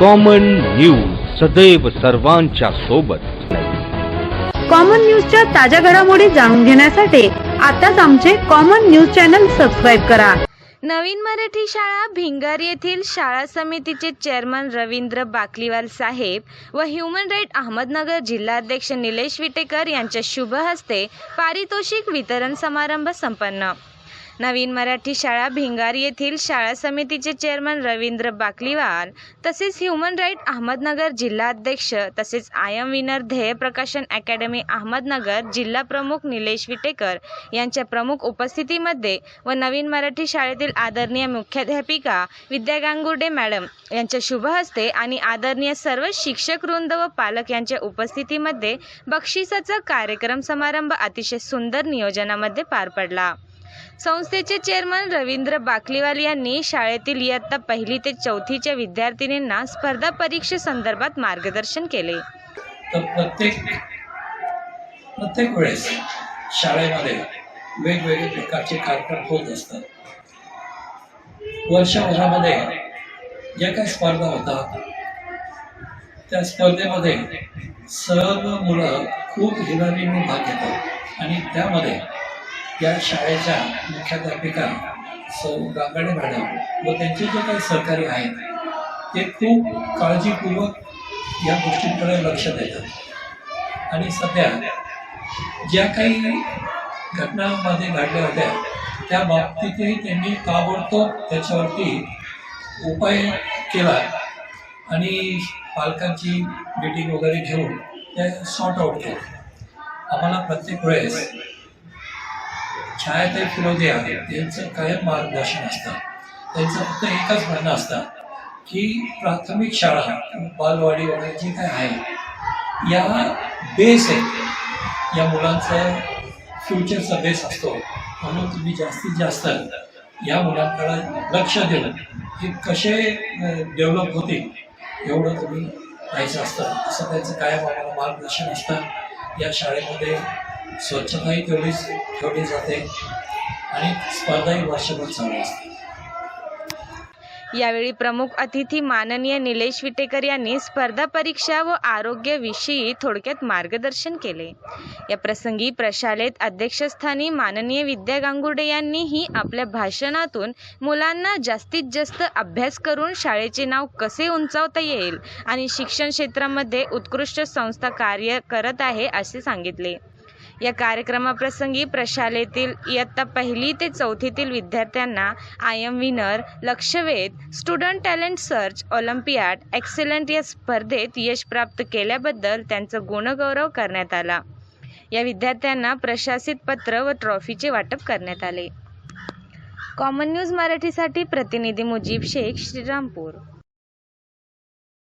Common news सदैव सर्वांच्या सोबत. कॉमन न्यूजच्या ताज्या घडामोडी जाणून घेण्यासाठी आताच आमचे कॉमन न्यूज चॅनल सबस्क्राईब करा. नवीन मराठी शाळा भिंगार येथील शाळा समितीचे चेअरमन रवींद्र बाकलीवाल साहेब व ह्युमन राईट अहमदनगर जिल्हाध्यक्ष निलेश विटेकर यांच्या शुभ हस्ते पारितोषिक वितरण समारंभ संपन्न. नवीन मराठी शाळा भिंगार येथील शाळा समितीचे चेअरमन रवींद्र बाकलीवाल तसेच ह्युमन राईट अहमदनगर जिल्हा अध्यक्ष तसेच आय एम विनर ध्येय प्रकाशन अकॅडमी अहमदनगर जिल्हा प्रमुख निलेश विटेकर यांच्या प्रमुख उपस्थितीमध्ये व नवीन मराठी शाळेतील आदरणीय मुख्याध्यापिका विद्या गांगुर्डे मॅडम यांच्या शुभ हस्ते आणि आदरणीय सर्व शिक्षक वृंद व पालक यांच्या उपस्थितीमध्ये बक्षिसाचा कार्यक्रम समारंभ अतिशय सुंदर नियोजनामध्ये पार पडला. संस्थेचे चेअरमन रवींद्र बाकलीवाल यांनी शाळेतील इयत्ता पहिली ते चौथीच्या विद्यार्थिनींना स्पर्धा परीक्षेसंदर्भात मार्गदर्शन केले. तर प्रत्येक प्रत्येक वेळेस शाळेमध्ये वेगवेगळे प्रकारचे कार्यक्रम होत असतात. वर्षभरामध्ये ज्या काही स्पर्धा होतात त्या स्पर्धेमध्ये सर्व मुलं खूप हिरारीने भाग घेतात आणि त्यामध्ये या शाळेच्या मुख्याध्यापिका सौ गांगाडे मॅडम व त्यांचे जे काही सहकारी आहेत ते खूप काळजीपूर्वक या गोष्टींकडे लक्ष देतात. आणि सध्या ज्या काही घटनांमध्ये घडल्या होत्या त्या बाबतीतही त्यांनी ताबडतोब त्याच्यावरती उपाय केला आणि पालकांची मीटिंग वगैरे घेऊन ते सॉर्ट आऊट केलं. आम्हाला प्रत्येक वेळेस छायाताई फिरोदे आहेत. त्यांचं कायम मार्गदर्शन असतं. त्यांचं फक्त एकच म्हणणं असतं की प्राथमिक शाळा बालवाडी वगैरे जे काय आहे या बेस आहे. या मुलांचं फ्युचरचा बेस असतो. म्हणून तुम्ही जास्तीत जास्त या मुलांकडे लक्ष दिलं हे कसे डेव्हलप होतील एवढं तुम्ही पाहायचं असतं. असं त्यांचं कायम आम्हाला मार्गदर्शन असतं. या शाळेमध्ये स्वच्छताही तेवढीच ठेवली जाते आणि स्पर्धाही वर्षभर चालू असते. यावेळी प्रमुख अतिथी माननीय निलेश विटेकर यांनी स्पर्धा परीक्षा व आरोग्याविषयी थोडक्यात मार्गदर्शन केले. या प्रसंगी प्रशालेत अध्यक्षस्थानी माननीय विद्या गांगुर्डे यांनीही आपल्या भाषणातून मुलांना जास्तीत जास्त अभ्यास करून शाळेचे नाव कसे उंचावता येईल आणि शिक्षण क्षेत्रामध्ये उत्कृष्ट संस्था कार्य करत आहे असे सांगितले. या कार्यक्रमाप्रसंगी प्रशालेतील इयत्ता पहिली ते चौथीतील विद्यार्थ्यांना I M winner Lakshvedh student talent search olympiad excellent या स्पर्धेत यश प्राप्त केल्याबद्दल त्यांचा गुणगौरव करण्यात आला. या विद्यार्थ्यांना प्रशासित पत्र व ट्रॉफीचे वाटप करण्यात आले. कॉमन न्यूज मराठीसाठी प्रतिनिधी मुजीब शेख श्रीरामपूर.